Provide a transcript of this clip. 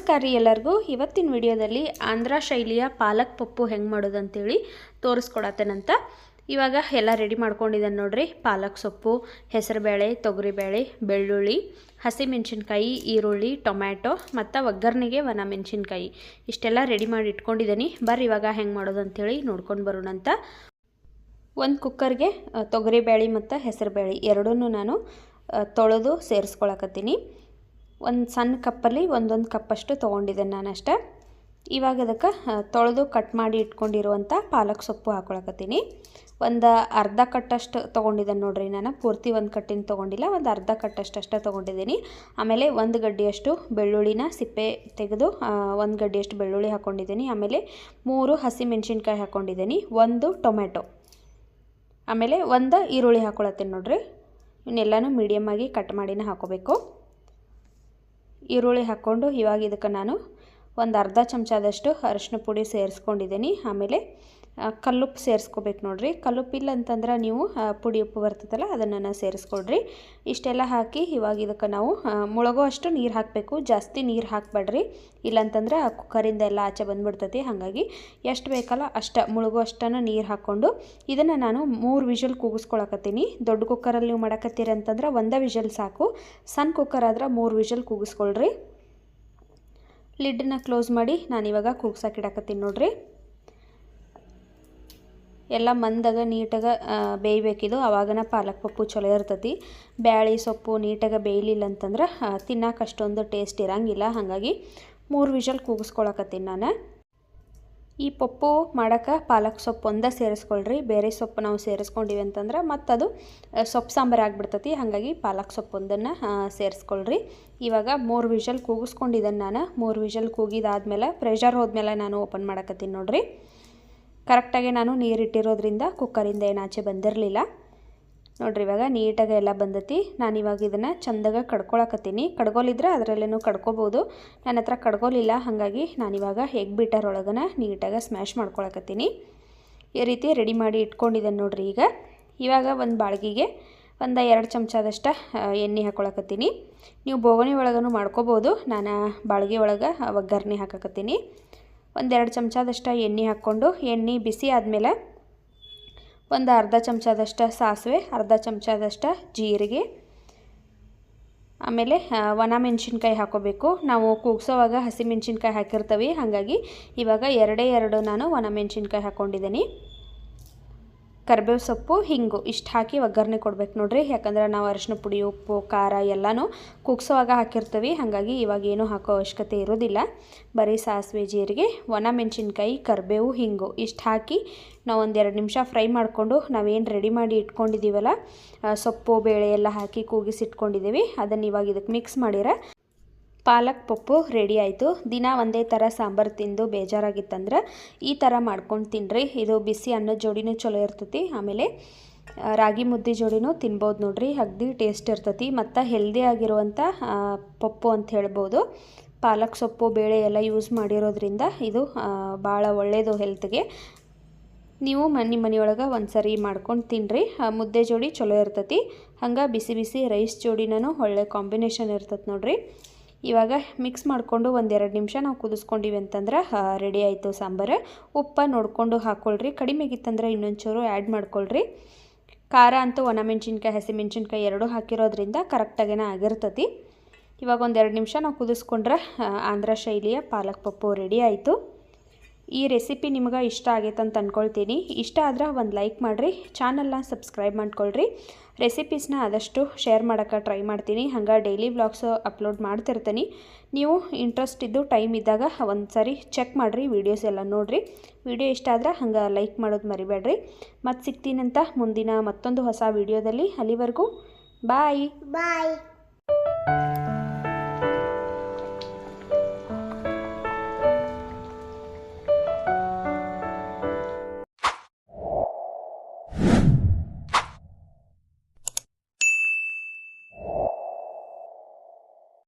ನಮಸ್ಕಾರ ರೀ ಎಲ್ಲರಿಗೂ. ಇವತ್ತಿನ ವಿಡಿಯೋದಲ್ಲಿ ಆಂಧ್ರ ಶೈಲಿಯ ಪಾಲಕ್ ಪಪ್ಪು ಹೆಂಗೆ ಮಾಡೋದು ಅಂತೇಳಿ ತೋರಿಸ್ಕೊಡತ್ತೇನಂತ. ಇವಾಗ ಎಲ್ಲ ರೆಡಿ ಮಾಡ್ಕೊಂಡಿದ್ದಾನೆ ನೋಡ್ರಿ. ಪಾಲಕ್ ಸೊಪ್ಪು, ಹೆಸರುಬೇಳೆ, ತೊಗರಿಬೇಳೆ, ಬೆಳ್ಳುಳ್ಳಿ, ಹಸಿಮೆಣಸಿನ್ಕಾಯಿ, ಈರುಳ್ಳಿ, ಟೊಮ್ಯಾಟೊ ಮತ್ತು ಒಗ್ಗರಣೆಗೆ ಒಣ ಮೆಣಸಿನ್ಕಾಯಿ ಇಷ್ಟೆಲ್ಲ ರೆಡಿ ಮಾಡಿ ಇಟ್ಕೊಂಡಿದ್ದೀನಿ ಬರ್ರಿ ಇವಾಗ ಹೆಂಗೆ ಮಾಡೋದು ಅಂತೇಳಿ ನೋಡ್ಕೊಂಡು ಬರೋಣಂತ. ಒಂದು ಕುಕ್ಕರ್ಗೆ ತೊಗರಿಬೇಳೆ ಮತ್ತು ಹೆಸರುಬೇಳೆ ಎರಡನ್ನೂ ನಾನು ತೊಳೆದು ಸೇರಿಸ್ಕೊಳಕತ್ತೀನಿ. ಒಂದು ಸಣ್ಣ ಕಪ್ಪಲ್ಲಿ ಒಂದೊಂದು ಕಪ್ಪಷ್ಟು ತೊಗೊಂಡಿದ್ದೇನೆ ನಾನು ಅಷ್ಟೇ ಇವಾಗ ಅದಕ್ಕೆ ತೊಳೆದು ಕಟ್ ಮಾಡಿ ಇಟ್ಕೊಂಡಿರುವಂಥ ಪಾಲಕ್ ಸೊಪ್ಪು ಹಾಕೊಳಕತ್ತೀನಿ. ಒಂದು ಅರ್ಧ ಕಟ್ಟಷ್ಟು ತೊಗೊಂಡಿದ್ದೇನೆ ನೋಡಿರಿ ನಾನು. ಪೂರ್ತಿ ಒಂದು ಕಟ್ಟಿನ ತೊಗೊಂಡಿಲ್ಲ, ಒಂದು ಅರ್ಧ ಕಟ್ಟಷ್ಟು ಅಷ್ಟೇ ತೊಗೊಂಡಿದ್ದೀನಿ. ಆಮೇಲೆ ಒಂದು ಗಡ್ಡಿಯಷ್ಟು ಬೆಳ್ಳುಳ್ಳಿನ ಸಿಪ್ಪೆ ತೆಗೆದು ಒಂದು ಗಡ್ಡಿಯಷ್ಟು ಬೆಳ್ಳುಳ್ಳಿ ಹಾಕ್ಕೊಂಡಿದ್ದೀನಿ ಆಮೇಲೆ ಮೂರು ಹಸಿ ಮೆಣಸಿನ್ಕಾಯಿ ಹಾಕ್ಕೊಂಡಿದ್ದೀನಿ ಒಂದು ಟೊಮೆಟೊ ಆಮೇಲೆ ಒಂದು ಈರುಳ್ಳಿ ಹಾಕೊಳತ್ತೀನಿ ನೋಡ್ರಿ. ಇವನ್ನೆಲ್ಲನೂ ಮೀಡಿಯಮ್ಮಾಗಿ ಕಟ್ ಮಾಡಿನೇ ಹಾಕೋಬೇಕು. ಈರುಳ್ಳಿ ಹಾಕ್ಕೊಂಡು ಇವಾಗ ಇದಕ್ಕೆ ನಾನು ಒಂದು ಅರ್ಧ ಚಮಚದಷ್ಟು ಅರಿಶಿನ ಪುಡಿ ಸೇರಿಸ್ಕೊಂಡಿದ್ದೀನಿ. ಆಮೇಲೆ ಕಲ್ಲುಪ್ಪು ಸೇರಿಸ್ಕೋಬೇಕು ನೋಡಿರಿ. ಕಲ್ಲುಪ್ಪು ಇಲ್ಲ ಅಂತಂದ್ರೆ ನೀವು ಪುಡಿ ಉಪ್ಪು ಬರ್ತದಲ್ಲ ಅದನ್ನು ಸೇರಿಸ್ಕೊಡ್ರಿ. ಇಷ್ಟೆಲ್ಲ ಹಾಕಿ ಇವಾಗ ಇದಕ್ಕೆ ನಾವು ಮುಳುಗೋ ಅಷ್ಟು ನೀರು ಹಾಕಬೇಕು. ಜಾಸ್ತಿ ನೀರು ಹಾಕಬೇಡ್ರಿ. ಇಲ್ಲಂತಂದ್ರೆ ಆ ಕುಕ್ಕರಿಂದ ಎಲ್ಲ ಆಚೆ ಬಂದುಬಿಡ್ತೈತಿ. ಹಾಗಾಗಿ ಎಷ್ಟು ಬೇಕಲ್ಲ ಅಷ್ಟು ಮುಳುಗೋ ಅಷ್ಟನ್ನು ನೀರು ಹಾಕ್ಕೊಂಡು ಇದನ್ನು ನಾನು ಮೂರು ವಿಷಲ್ ಕೂಗಿಸ್ಕೊಳಕತ್ತೀನಿ. ದೊಡ್ಡ ಕುಕ್ಕರಲ್ಲಿ ನೀವು ಮಾಡಕತ್ತೀರಿ ಅಂತಂದ್ರೆ ಒಂದೇ ವಿಷಲ್ ಸಾಕು. ಸಣ್ಣ ಕುಕ್ಕರ್ ಆದ್ರೆ ಮೂರು ವಿಷಲ್ ಕೂಗಿಸ್ಕೊಳ್ರಿ. ಲಿಡ್ಡನ್ನ ಕ್ಲೋಸ್ ಮಾಡಿ ನಾನು ಇವಾಗ ಕೂಗ್ಸಕ್ಕೆ ಇಡಕತ್ತೀನಿ ನೋಡ್ರಿ. ಎಲ್ಲ ಮಂದಾಗ ನೀಟಾಗ ಬೇಯಬೇಕಿದು. ಆವಾಗನ ಪಾಲಕ್ ಪಪ್ಪು ಚಲೋ ಇರ್ತೈತಿ. ಬ್ಯಾಳಿ ಸೊಪ್ಪು ನೀಟಾಗ ಬೇಯಲಿಲ್ಲ ಅಂತಂದ್ರೆ ತಿನ್ನಕ್ಕೆ ಅಷ್ಟೊಂದು ಟೇಸ್ಟ್ ಇರಂಗಿಲ್ಲ. ಹಾಗಾಗಿ ಮೂರು ವಿಷಲ್ ಕೂಗಿಸ್ಕೊಳಕತ್ತೀನಿ ನಾನು. ಈ ಪಪ್ಪು ಮಾಡೋಕೆ ಪಾಲಕ್ ಸೊಪ್ಪು ಒಂದೇ ಸೇರಿಸ್ಕೊಳ್ರಿ. ಬೇರೆ ಸೊಪ್ಪು ನಾವು ಸೇರಿಸ್ಕೊಂಡಿವಿ ಅಂತಂದ್ರೆ ಮತ್ತದು ಅದು ಸೊಪ್ಪು ಸಾಂಬಾರು ಆಗಿಬಿಡ್ತತಿ. ಹಾಗಾಗಿ ಪಾಲಕ್ ಸೊಪ್ಪು ಒಂದನ್ನು ಸೇರಿಸ್ಕೊಳ್ರಿ. ಇವಾಗ ಮೂರು ವಿಷಲ್ ಕೂಗಿಸ್ಕೊಂಡಿದ್ದೇನೆ ನಾನು. ಮೂರು ವಿಷಲ್ ಕೂಗಿದಾದ್ಮೇಲೆ ಪ್ರೆಷರ್ ಹೋದ್ಮೇಲೆ ನಾನು ಓಪನ್ ಮಾಡಕತ್ತೀನಿ ನೋಡ್ರಿ. ಕರೆಕ್ಟಾಗಿ ನಾನು ನೀರಿಟ್ಟಿರೋದ್ರಿಂದ ಕುಕ್ಕರಿಂದ ಏನಾಚೆ ಬಂದಿರಲಿಲ್ಲ. ನೋಡ್ರಿ, ಇವಾಗ ನೀಟಾಗಿ ಎಲ್ಲ ಬಂದತಿ. ನಾನು ಇವಾಗ ಇದನ್ನು ಚಂದಾಗ ಕಡ್ಕೊಳಕತ್ತೀನಿ. ಕಡ್ಗೋಲಿದ್ರೆ ಅದರಲ್ಲೇನು ಕಡ್ಕೋಬೋದು. ನನ್ನ ಹತ್ರ ಕಡ್ಗೋಲಿಲ್ಲ ಹಾಗಾಗಿ ನಾನಿವಾಗ ಎಗ್ ಬಿಟರ್ ಒಳಗನ ನೀಟಾಗಿ ಸ್ಮ್ಯಾಶ್ ಮಾಡ್ಕೊಳಕತ್ತೀನಿ. ಈ ರೀತಿ ರೆಡಿ ಮಾಡಿ ಇಟ್ಕೊಂಡಿದ್ದೇನೆ ನೋಡ್ರಿ ಈಗ. ಇವಾಗ ಒಂದು ಬಾಳ್ಗಿಗೆ ಒಂದು ಎರಡು ಚಮಚದಷ್ಟು ಎಣ್ಣೆ ಹಾಕೊಳಕತ್ತೀನಿ. ನೀವು ಬೋಗಣಿ ಒಳಗನು ಮಾಡ್ಕೋಬೋದು. ನಾನು ಬಾಳ್ಗೆ ಒಳಗೆ ಒಗ್ಗರಣೆ ಹಾಕಕತ್ತೀನಿ. ಒಂದೆರಡು ಚಮಚದಷ್ಟು ಎಣ್ಣೆ ಹಾಕ್ಕೊಂಡು, ಎಣ್ಣೆ ಬಿಸಿ ಆದಮೇಲೆ ಒಂದು ಅರ್ಧ ಚಮಚದಷ್ಟು ಸಾಸಿವೆ, ಅರ್ಧ ಚಮಚದಷ್ಟು ಜೀರಿಗೆ, ಆಮೇಲೆ ಒಣ ಮೆಣಸಿನ್ಕಾಯಿ ಹಾಕೋಬೇಕು. ನಾವು ಕೂಗ್ಸೋವಾಗ ಹಸಿ ಮೆಣಸಿನ್ಕಾಯಿ ಹಾಕಿರ್ತೀವಿ. ಹಾಗಾಗಿ ಇವಾಗ ಎರಡೇ ಎರಡು ನಾನು ಒಣ ಮೆಣಸಿನ್ಕಾಯಿ ಹಾಕ್ಕೊಂಡಿದ್ದೀನಿ ಕರಿಬೇವು ಸೊಪ್ಪು, ಹಿಂಗು ಇಷ್ಟು ಹಾಕಿ ಒಗ್ಗರಣೆ ಕೊಡ್ಬೇಕು ನೋಡ್ರಿ. ಯಾಕಂದ್ರೆ ನಾವು ಅರಿಶಿನ ಪುಡಿ, ಉಪ್ಪು, ಖಾರ ಎಲ್ಲನೂ ಕುಗ್ಸೋವಾಗ ಹಾಕಿರ್ತೀವಿ. ಹಾಗಾಗಿ ಇವಾಗ ಏನೂ ಹಾಕೋ ಅವಶ್ಯಕತೆ ಇರೋದಿಲ್ಲ. ಬರೀ ಸಾಸಿವೆ ಜೀರಿಗೆ, ಒಣ ಮೆಣಸಿನ್ಕಾಯಿ, ಕರಿಬೇವು, ಹಿಂಗು ಇಷ್ಟು ಹಾಕಿ ನಾವು ಒಂದೆರಡು ನಿಮಿಷ ಫ್ರೈ ಮಾಡಿಕೊಂಡು ನಾವೇನು ರೆಡಿ ಮಾಡಿ ಇಟ್ಕೊಂಡಿದ್ದೀವಲ್ಲ ಸೊಪ್ಪು, ಬೇಳೆ ಎಲ್ಲ ಹಾಕಿ ಕೂಗಿಸಿಟ್ಕೊಂಡಿದ್ದೀವಿ ಅದನ್ನು ಇವಾಗ ಇದಕ್ಕೆ ಮಿಕ್ಸ್ ಮಾಡಿರ ಪಾಲಕ್ ಪಪ್ಪು ರೆಡಿ ಆಯಿತು. ದಿನ ಒಂದೇ ಥರ ಸಾಂಬಾರು ತಿಂದು ಬೇಜಾರಾಗಿತ್ತಂದ್ರೆ ಈ ಥರ ಮಾಡ್ಕೊಂಡು ತಿನ್ನಿರಿ ಇದು ಬಿಸಿ ಅನ್ನೋ ಜೋಡಿನೂ ಚಲೋ ಇರ್ತೈತಿ. ಆಮೇಲೆ ರಾಗಿ ಮುದ್ದೆ ಜೋಡಿನೂ ತಿನ್ಬೋದು ನೋಡ್ರಿ. ಅಗ್ದಿ ಟೇಸ್ಟ್ ಇರ್ತೈತಿ. ಮತ್ತು ಹೆಲ್ದಿ ಆಗಿರುವಂಥ ಪಪ್ಪು ಅಂತ ಹೇಳ್ಬೋದು. ಪಾಲಕ್ ಸೊಪ್ಪು, ಬೇಳೆ ಎಲ್ಲ ಯೂಸ್ ಮಾಡಿರೋದ್ರಿಂದ ಇದು ಭಾಳ ಒಳ್ಳೆಯದು ಹೆಲ್ತ್ಗೆ ನೀವು ಮನೆ ಮನೆಯೊಳಗೆ ಒಂದು ಸರಿ ಮಾಡ್ಕೊಂಡು ತಿನ್ನಿರಿ ಮುದ್ದೆ ಜೋಡಿ ಚಲೋ ಇರ್ತೈತಿ. ಹಂಗೆ ಬಿಸಿ ಬಿಸಿ ರೈಸ್ ಜೋಡಿನೂ ಒಳ್ಳೆ ಕಾಂಬಿನೇಷನ್ ಇರ್ತೈತೆ ನೋಡ್ರಿ. ಇವಾಗ ಮಿಕ್ಸ್ ಮಾಡಿಕೊಂಡು ಒಂದೆರಡು ನಿಮಿಷ ನಾವು ಕುದಿಸ್ಕೊಂಡಿವಿ ಅಂತಂದ್ರೆ ರೆಡಿ ಆಯಿತು ಸಾಂಬಾರು. ಉಪ್ಪ ನೋಡಿಕೊಂಡು ಹಾಕ್ಕೊಳ್ರಿ ಕಡಿಮೆ ಆಗಿತ್ತಂದ್ರೆ ಇನ್ನೊಂಚೂರು ಆ್ಯಡ್ ಮಾಡ್ಕೊಳ್ರಿ. ಖಾರ ಅಂತೂ ಒಣ ಮೆಣಸಿನ್ಕಾಯಿ ಹಸಿ ಮೆಣಸಿನ್ಕಾಯಿ ಎರಡೂ ಹಾಕಿರೋದ್ರಿಂದ ಕರೆಕ್ಟಾಗೇನ ಆಗಿರ್ತತಿ. ಇವಾಗ ಒಂದೆರಡು ನಿಮಿಷ ನಾವು ಕುದಿಸ್ಕೊಂಡ್ರೆ ಆಂಧ್ರ ಶೈಲಿಯ ಪಾಲಕ್ ಪಪ್ಪು ರೆಡಿ ಆಯಿತು. ಈ ರೆಸಿಪಿ ನಿಮ್ಗೆ ಇಷ್ಟ ಆಗೈತೆ ಅಂತ ಅಂದ್ಕೊಳ್ತೀನಿ ಇಷ್ಟ ಆದ್ರೆ ಒಂದು ಲೈಕ್ ಮಾಡಿರಿ, ಚಾನಲ್ನ ಸಬ್ಸ್ಕ್ರೈಬ್ ಮಾಡ್ಕೊಳ್ರಿ. ರೆಸಿಪೀಸ್ನ ಆದಷ್ಟು ಶೇರ್ ಮಾಡೋಕ್ಕೆ ಟ್ರೈ ಮಾಡ್ತೀನಿ. ಹಂಗೆ ಡೈಲಿ ವ್ಲಾಗ್ಸು ಅಪ್ಲೋಡ್ ಮಾಡ್ತಿರ್ತೀನಿ. ನೀವು ಇಂಟ್ರೆಸ್ಟ್ ಇದ್ದು ಟೈಮ್ ಇದ್ದಾಗ ಒಂದು ಚೆಕ್ ಮಾಡಿರಿ, ವೀಡಿಯೋಸ್ ಎಲ್ಲ ನೋಡಿರಿ. ವಿಡಿಯೋ ಇಷ್ಟ ಆದ್ರೆ ಹಂಗೆ ಲೈಕ್ ಮಾಡೋದು ಮರಿಬೇಡ್ರಿ. ಮತ್ತು ಸಿಗ್ತೀನಂತ ಮುಂದಿನ ಮತ್ತೊಂದು ಹೊಸ ವೀಡಿಯೋದಲ್ಲಿ ಅಲ್ಲಿವರೆಗೂ, ಬಾಯ್. Bye.